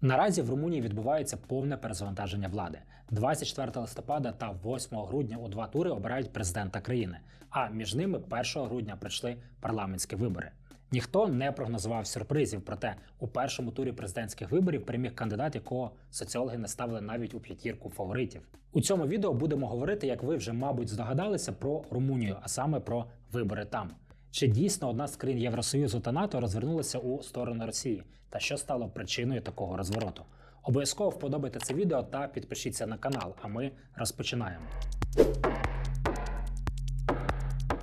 Наразі в Румунії відбувається повне перезавантаження влади. 24 листопада та 8 грудня у два тури обирають президента країни. А між ними 1 грудня прийшли парламентські вибори. Ніхто не прогнозував сюрпризів, проте у першому турі президентських виборів переміг кандидат, якого соціологи не ставили навіть у п'ятірку фаворитів. У цьому відео будемо говорити, як ви вже, мабуть, здогадалися про Румунію, а саме про вибори там. Чи дійсно одна з країн Євросоюзу та НАТО розвернулася у сторону Росії? Та що стало причиною такого розвороту? Обов'язково вподобайте це відео та підпишіться на канал, а ми розпочинаємо.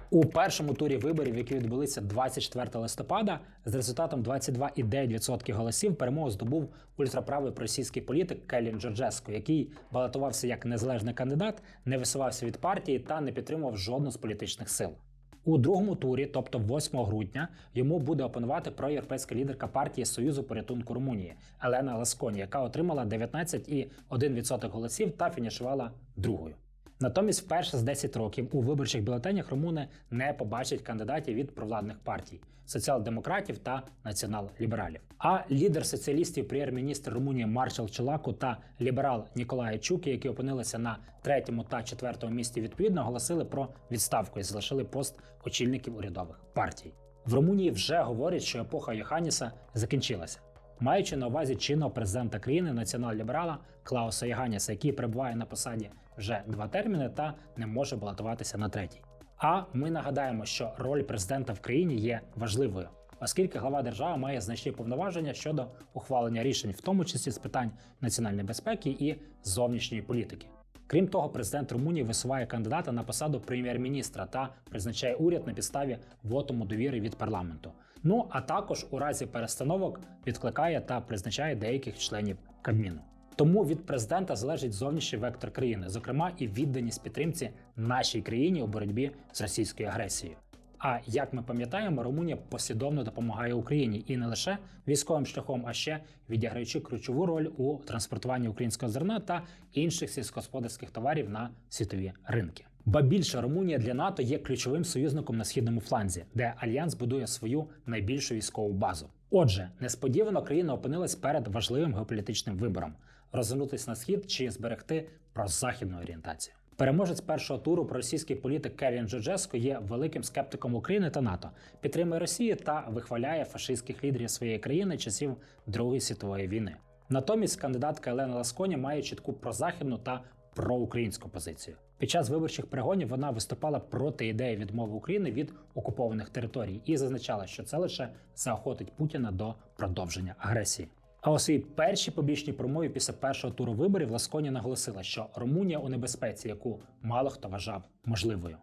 У першому турі виборів, які відбулися 24 листопада, з результатом 22,9% голосів перемогу здобув ультраправий проросійський політик Келін Джорджеско, який балотувався як незалежний кандидат, не висувався від партії та не підтримував жодну з політичних сил. У другому турі, тобто 8 грудня, йому буде опонувати проєвропейська лідерка партії Союзу порятунку Румунії Елена Ласконі, яка отримала 19,1% голосів та фінішувала другою. Натомість, вперше з 10 років у виборчих бюлетенях румуни не побачать кандидатів від провладних партій соціал-демократів та націонал-лібералів. А лідер соціалістів, прем'єр-міністр Румунії Маршал Челаку та ліберал Ніколай Чуки, які опинилися на третьому та четвертому місці, відповідно оголосили про відставку і залишили пост очільників урядових партій. В Румунії вже говорять, що епоха Йоханіса закінчилася. Маючи на увазі чинного президента країни націонал-ліберала Клауса Яганіса, який перебуває на посаді вже два терміни та не може балотуватися на третій. А ми нагадаємо, що роль президента в країні є важливою, оскільки глава держави має значні повноваження щодо ухвалення рішень, в тому числі з питань національної безпеки і зовнішньої політики. Крім того, президент Румунії висуває кандидата на посаду прем'єр-міністра та призначає уряд на підставі вотуму довіри від парламенту. Ну а також у разі перестановок відкликає та призначає деяких членів Кабміну. Тому від президента залежить зовнішній вектор країни, зокрема і відданість підтримці нашій країні у боротьбі з російською агресією. А як ми пам'ятаємо, Румунія послідовно допомагає Україні і не лише військовим шляхом, а ще відіграючи ключову роль у транспортуванні українського зерна та інших сільськогосподарських товарів на світові ринки. Ба більше Румунія для НАТО є ключовим союзником на східному фланзі, де альянс будує свою найбільшу військову базу. Отже, несподівано країна опинилась перед важливим геополітичним вибором: розвернутися на схід чи зберегти прозахідну орієнтацію. Переможець першого туру проросійський політик Керін Джорджеско є великим скептиком України та НАТО, підтримує Росію та вихваляє фашистських лідерів своєї країни часів Другої світової війни. Натомість кандидатка Елена Ласконі має чітку прозахідну та проукраїнську позицію. Під час виборчих перегонів вона виступала проти ідеї відмови України від окупованих територій і зазначала, що це лише заохотить Путіна до продовження агресії. А у своїй першій публічній промові після першого туру виборів Ласконі наголосила, що Румунія у небезпеці, яку мало хто вважав можливою.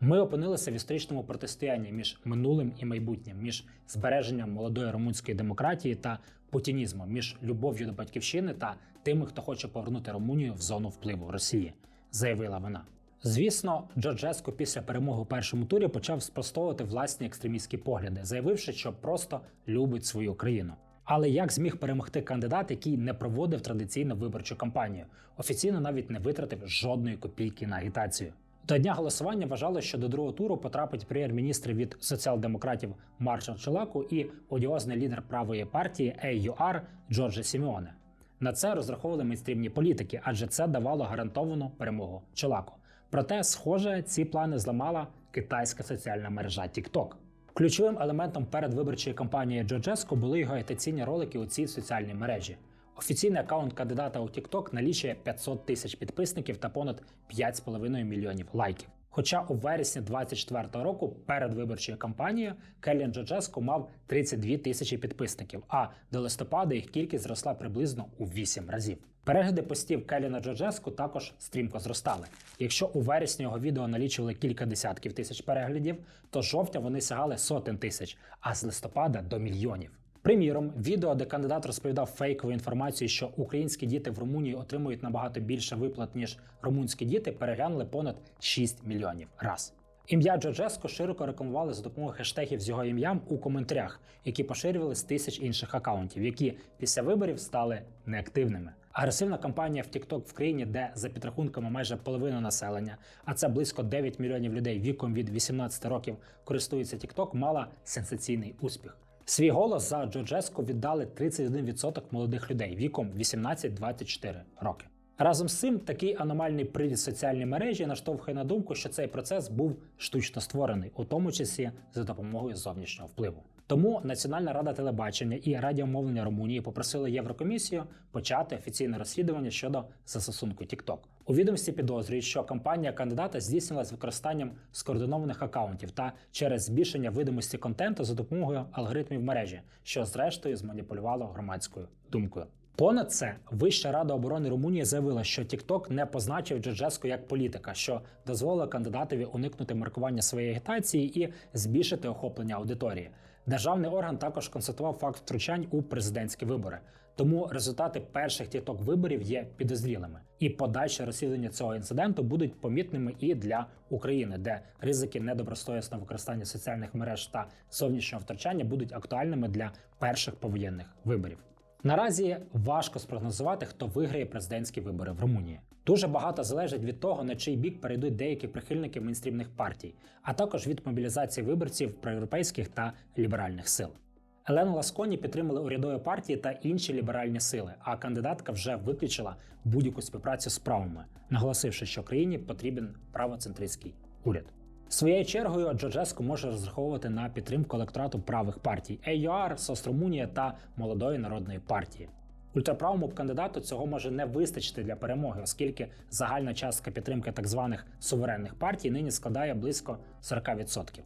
Ми опинилися в історичному протистоянні між минулим і майбутнім, між збереженням молодої румунської демократії та путінізмом, між любов'ю до батьківщини та тими, хто хоче повернути Румунію в зону впливу Росії, заявила вона. Звісно, Джорджеско після перемоги у першому турі почав спростовувати власні екстремістські погляди, заявивши, що просто любить свою країну. Але як зміг перемогти кандидат, який не проводив традиційну виборчу кампанію, офіційно навіть не витратив жодної копійки на агітацію? До дня голосування вважало, що до другого туру потрапить прем'єр-міністр від соціал-демократів Маршал Челаку і одіозний лідер правої партії AUR Джорджа Сімеоне. На це розраховували мейнстрімні політики, адже це давало гарантовану перемогу Челаку. Проте, схоже, ці плани зламала китайська соціальна мережа TikTok. Ключовим елементом передвиборчої кампанії Джорджеско були його агітаційні ролики у цій соціальній мережі. Офіційний аккаунт кандидата у TikTok налічує 500 тисяч підписників та понад 5,5 мільйонів лайків. Хоча у вересні 2024 року перед виборчою кампанією Келлін Джорджеско мав 32 тисячі підписників, а до листопада їх кількість зросла приблизно у 8 разів. Перегляди постів Келіна Джорджеску також стрімко зростали. Якщо у вересні його відео налічували кілька десятків тисяч переглядів, то жовтня вони сягали сотень тисяч, а з листопада до мільйонів. Приміром, відео, де кандидат розповідав фейкову інформацію, що українські діти в Румунії отримують набагато більше виплат, ніж румунські діти, переглянули понад 6 мільйонів раз. Ім'я Джорджеско широко рекламували за допомогою хештегів з його ім'ям у коментарях, які поширювали з тисяч інших акаунтів, які після виборів стали неактивними. Агресивна кампанія в TikTok в країні, де за підрахунками майже половина населення, а це близько 9 мільйонів людей віком від 18 років користуються TikTok, мала сенсаційний успіх. Свій голос за Джорджеску віддали 31% молодих людей віком 18-24 роки. Разом з цим такий аномальний привід соціальної мережі наштовхує на думку, що цей процес був штучно створений, у тому числі за допомогою зовнішнього впливу. Тому Національна рада телебачення і радіомовлення Румунії попросили Єврокомісію почати офіційне розслідування щодо застосунку TikTok. У відомстві підозрюють, що кампанія кандидата здійснила з використанням скоординованих акаунтів та через збільшення видимості контенту за допомогою алгоритмів мережі, що зрештою зманіпулювало громадською думкою. Понад це Вища рада оборони Румунії заявила, що TikTok не позначив Джорджеску як політика, що дозволило кандидатові уникнути маркування своєї агітації і збільшити охоплення аудиторії. Державний орган також констатував факт втручань у президентські вибори. Тому результати перших TikTok виборів є підозрілими, і подальше розслідування цього інциденту будуть помітними і для України, де ризики недобросовісного використання соціальних мереж та зовнішнього втручання будуть актуальними для перших повоєнних виборів. Наразі важко спрогнозувати, хто виграє президентські вибори в Румунії. Дуже багато залежить від того, на чий бік перейдуть деякі прихильники мейнстрімних партій, а також від мобілізації виборців проєвропейських та ліберальних сил. Елену Ласконі підтримали урядові партії та інші ліберальні сили, а кандидатка вже виключила будь-яку співпрацю з правими, наголосивши, що країні потрібен правоцентристський уряд. Своєю чергою Джорджеску може розраховувати на підтримку електорату правих партій ЕЮАР, СОС Румунія та Молодої народної партії. Ультраправому кандидату цього може не вистачити для перемоги, оскільки загальна частка підтримки так званих суверенних партій нині складає близько 40%.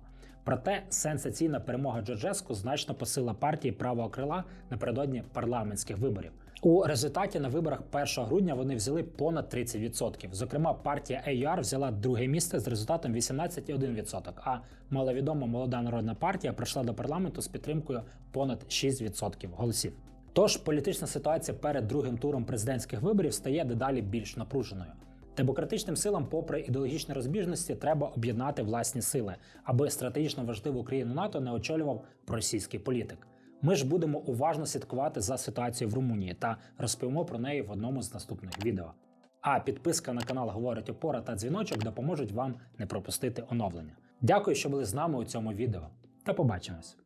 Проте сенсаційна перемога Джорджеску значно посила партії правого крила напередодні парламентських виборів. У результаті на виборах 1 грудня вони взяли понад 30%. Зокрема, партія AUR взяла друге місце з результатом 18,1%, а маловідома молода народна партія пройшла до парламенту з підтримкою понад 6% голосів. Тож політична ситуація перед другим туром президентських виборів стає дедалі більш напруженою. Демократичним силам, попри ідеологічні розбіжності, треба об'єднати власні сили, аби стратегічно важливу країну НАТО не очолював російський політик. Ми ж будемо уважно слідкувати за ситуацією в Румунії та розповімо про неї в одному з наступних відео. А підписка на канал Говорить Опора та дзвіночок допоможуть вам не пропустити оновлення. Дякую, що були з нами у цьому відео. Та побачимось!